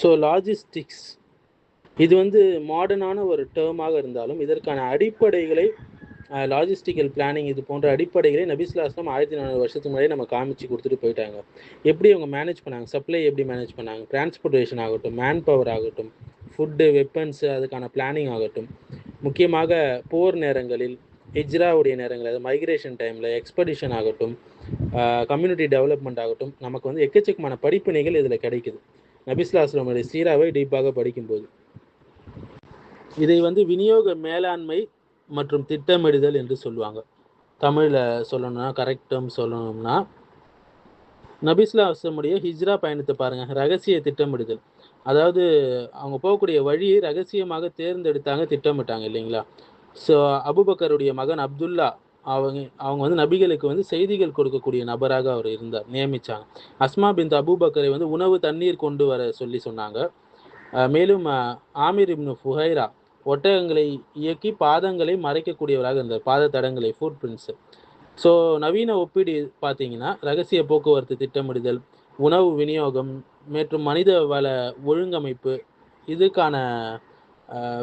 So logistics இது வந்து மாடர்னான ஒரு டேர்மாக இருந்தாலும் இதற்கான அடிப்படைகளை லாஜிஸ்டிக்கல் பிளானிங் இது போன்ற அடிப்படைகளை நபிஸ்லாஸ்லாம் ஆயிரத்தி நானூறு வருஷத்துக்கு முன்னாடி நம்ம காமிச்சு கொடுத்துட்டு போயிட்டாங்க. எப்படி அவங்க மேனேஜ் பண்ணாங்க? சப்ளை எப்படி மேனேஜ் பண்ணாங்க? டிரான்ஸ்போர்ட்டேஷன் ஆகட்டும் மேன் பவர் ஆகட்டும் ஃபுட்டு வெப்பன்ஸ் அதுக்கான பிளானிங் ஆகட்டும். முக்கியமாக போர் நேரங்களில் ஹிஜ்ராவுடைய நேரங்கள் அது மைக்ரேஷன் டைமில் எக்ஸ்படிஷன் ஆகட்டும் கம்யூனிட்டி டெவலப்மெண்ட் ஆகட்டும் நமக்கு வந்து எக்கச்சக்கமான படிப்பினைகள் இதில் கிடைக்குது. நபிஸ்லாஸ்லமுடைய சீராவை டீப்பாக படிக்கும்போது. இதை வந்து விநியோக மேலாண்மை மற்றும் திட்டமிடுதல் என்று சொல்லுவாங்க. தமிழில் சொல்லணும்னா கரெக்டம் சொல்லணும்னா நபிஸ்லா அஸ்லமுடைய ஹிஜ்ரா பயணத்தை பாருங்கள் ரகசிய திட்டமிடுதல். அதாவது அவங்க போகக்கூடிய வழியை ரகசியமாக தேர்ந்தெடுத்தாங்க திட்டமிட்டாங்க இல்லைங்களா? ஸோ அபுபக்கருடைய மகன் அப்துல்லா அவங்க அவங்க வந்து நபிகளுக்கு வந்து செய்திகள் கொடுக்கக்கூடிய நபராக அவர் இருந்தார் நியமித்தாங்க அஸ்மா பின் அபூபக்கரை வந்து உணவு தண்ணீர் கொண்டு வர சொல்லி சொன்னாங்க. மேலும் ஆமீர் இப்னு ஃபுஹைரா ஒட்டகங்களை இயக்கி பாதங்களை மறைக்கக்கூடியவராக இருந்தார் பாத தடங்களை ஃபுட் பிரிண்ட்ஸு ஸோ நவீன ஒப்பீடு பார்த்தீங்கன்னா ரகசிய போக்குவரத்து திட்டமிடுதல் உணவு விநியோகம் மற்றும் மனித வள ஒழுங்கமைப்பு இதுக்கான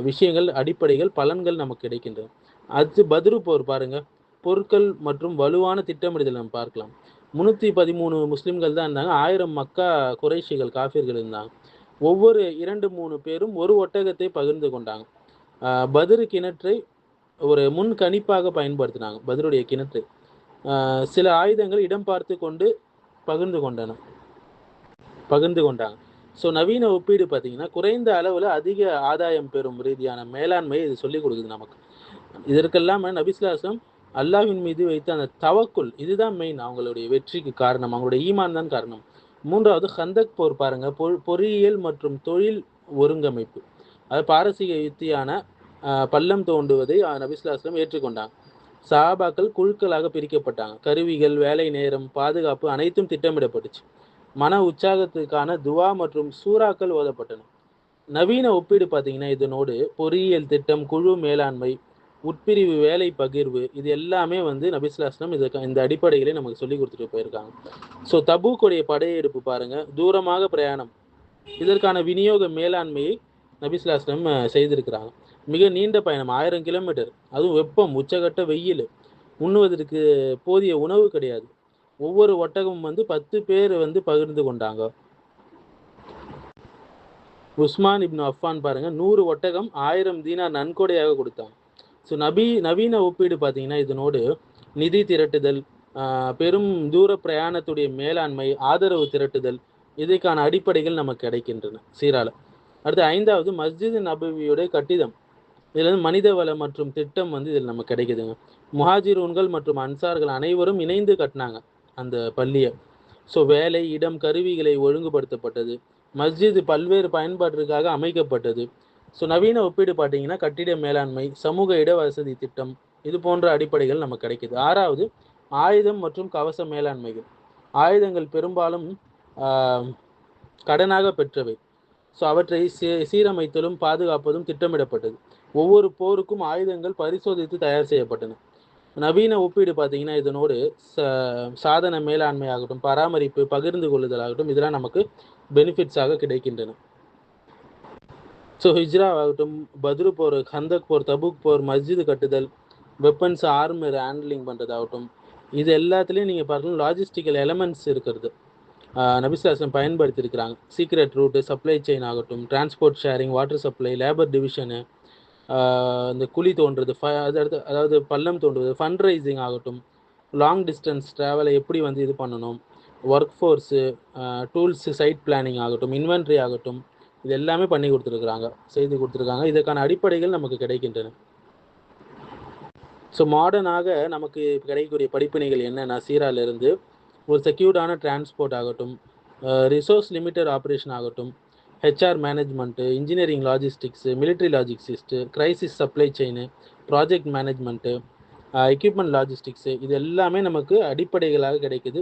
விஷயங்கள் அடிப்படைகள் பலன்கள் நமக்கு கிடைக்கின்றன. அது பதிரு போர் பாருங்கள் பொருட்கள் மற்றும் வலுவான திட்டமிடுதல் நம்ம பார்க்கலாம். முன்னூற்றி பதிமூணு முஸ்லீம்கள் தான் இருந்தாங்க. ஆயிரம் மக்கா குறைஷிகள் காஃபிர்கள் இருந்தாங்க. ஒவ்வொரு இரண்டு மூணு பேரும் ஒரு ஒட்டகத்தை பகிர்ந்து கொண்டாங்க. பதிரு கிணற்றை ஒரு முன் கணிப்பாக பயன்படுத்தினாங்க. பதிலுடைய கிணற்றை. சில ஆயுதங்கள் இடம் பார்த்து கொண்டு பகிர்ந்து கொண்டன. பகிர்ந்து கொண்டாங்க. ஸோ நவீன ஒப்பீடு பார்த்தீங்கன்னா குறைந்த அளவில் அதிக ஆதாயம் பெறும் ரீதியான மேலாண்மையை இது சொல்லிக் கொடுக்குது நமக்கு. இதற்கெல்லாம் நபிஸ்லாசம் அல்லாஹின் மீது வைத்த அந்த தவக்குள் இதுதான் மெயின் அவங்களுடைய வெற்றிக்கு காரணம். அவங்களுடைய ஈமான் தான் காரணம். மூன்றாவது ஹந்தக் போர் பாருங்க. பொறியியல் மற்றும் தொழில் ஒருங்கமைப்பு. அது பாரசீக யுத்தியான பள்ளம் தோண்டுவதை நபிஸ்லாஸ்லம் ஏற்றுக்கொண்டாங்க. சாபாக்கள் குழுக்களாக பிரிக்கப்பட்டாங்க. கருவிகள் வேலை நேரம் பாதுகாப்பு அனைத்தும் திட்டமிடப்பட்டுச்சு. மன உற்சாகத்துக்கான துவா மற்றும் சூறாக்கள் ஓதப்பட்டன. நவீன ஒப்பீடு பார்த்தீங்கன்னா இதனோடு பொறியியல் திட்டம் குழு மேலாண்மை உட்பிரிவு வேலை பகிர்வு இது எல்லாமே வந்து நபிஸ்லாஸ்லம் இதுக்கு இந்த அடிப்படைகளை நமக்கு சொல்லி கொடுத்துட்டு போயிருக்காங்க. ஸோ தபூக்குடைய படையெடுப்பு பாருங்க. தூரமாக பிரயாணம். இதற்கான விநியோக மேலாண்மையை நபிஸ்லாஸ்லம் செய்திருக்கிறாங்க. மிக நீண்ட பயணம் ஆயிரம் கிலோமீட்டர். அதுவும் வெப்பம் உச்சகட்ட வெயில். உண்ணுவதற்கு போதிய உணவு கிடையாது. ஒவ்வொரு ஒட்டகமும் வந்து பத்து பேர் வந்து பகிர்ந்து கொண்டாங்க. உஸ்மான் இப்னு அஃபான் பாருங்க நூறு ஒட்டகம் ஆயிரம் தீனார் நன்கொடையாக கொடுத்தாங்க. ஸோ நபி நவீன ஒப்பீடு பார்த்தீங்கன்னா இதனோடு நிதி திரட்டுதல் பெரும் தூர பிரயாணத்துடைய மேலாண்மை ஆதரவு திரட்டுதல் இதற்கான அடிப்படைகள் நமக்கு கிடைக்கின்றன. சீரால. அடுத்து ஐந்தாவது மஸ்ஜித் நபவியுடைய கட்டிடம். இதில் வந்து மனித வளம் மற்றும் திட்டம் வந்து இதில் நமக்கு கிடைக்குதுங்க. முஹாஜிரூன்கள் மற்றும் அன்சார்கள் அனைவரும் இணைந்து கட்டினாங்க அந்த பள்ளியை. ஸோ வேலை இடம் கருவிகளை ஒழுங்குபடுத்தப்பட்டது. மஸ்ஜித் பல்வேறு பயன்பாட்டிற்காக அமைக்கப்பட்டது. ஸோ நவீன ஒப்பீடு பார்த்தீங்கன்னா கட்டிட மேலாண்மை சமூக இட வசதி திட்டம் இது போன்ற அடிப்படைகள் நமக்கு கிடைக்குது. ஆறாவது ஆயுதம் மற்றும் கவச மேலாண்மைகள். ஆயுதங்கள் பெரும்பாலும் கடனாக பெற்றவை. ஸோ அவற்றை சீ சீரமைத்தலும் பாதுகாப்பதும் திட்டமிடப்பட்டது. ஒவ்வொரு போருக்கும் ஆயுதங்கள் பரிசோதித்து தயார் செய்யப்பட்டன. நவீன ஒப்பீடு பார்த்தீங்கன்னா இதனோடு ச சாதன மேலாண்மை ஆகட்டும் பராமரிப்பு பகிர்ந்து கொள்ளுதல் ஆகட்டும் இதெல்லாம் நமக்கு பெனிஃபிட்ஸாக கிடைக்கின்றன. ஸோ ஹிஜ்ரா ஆகட்டும் பத்ரு போர் ஹந்தக் போர் தபுக் போர் மஸ்ஜிது கட்டுதல் வெப்பன்ஸ் ஆர்மர் ஹேண்ட்லிங் பண்ணுறதாகட்டும் இது எல்லாத்துலேயும் நீங்கள் பார்க்கணும் லாஜிஸ்டிக்கல் எலமெண்ட்ஸ் இருக்கிறது. நபிசாசன் பயன்படுத்தியிருக்கிறாங்க. சீக்ரெட் ரூட்டு சப்ளை செயின் ஆகட்டும் transport sharing water supply labour division இந்த குழி தோன்றது ஃப அடுத்து அதாவது பள்ளம் தோன்றுவது ஃபண்ட் ரைசிங் ஆகட்டும் லாங் டிஸ்டன்ஸ் ட்ராவலை எப்படி வந்து இது பண்ணணும் work force tools site planning ஆகட்டும் இன்வென்ட்ரி ஆகட்டும் இது எல்லாமே பண்ணி கொடுத்துருக்குறாங்க செய்து கொடுத்துருக்காங்க. இதற்கான அடிப்படைகள் நமக்கு கிடைக்கின்றன. ஸோ மாடர்னாக நமக்கு கிடைக்கக்கூடிய படிப்பினைகள் என்னென்னா சீராலிருந்து ஒரு செக்யூர்டான டிரான்ஸ்போர்ட் ஆகட்டும் ரிசோர்ஸ் லிமிட்டட் ஆப்ரேஷன் ஆகட்டும் HR management engineering logistics military logistics crisis supply chain project management equipment logistics இது எல்லாமே நமக்கு அடிப்படைகளாக கிடைக்குது.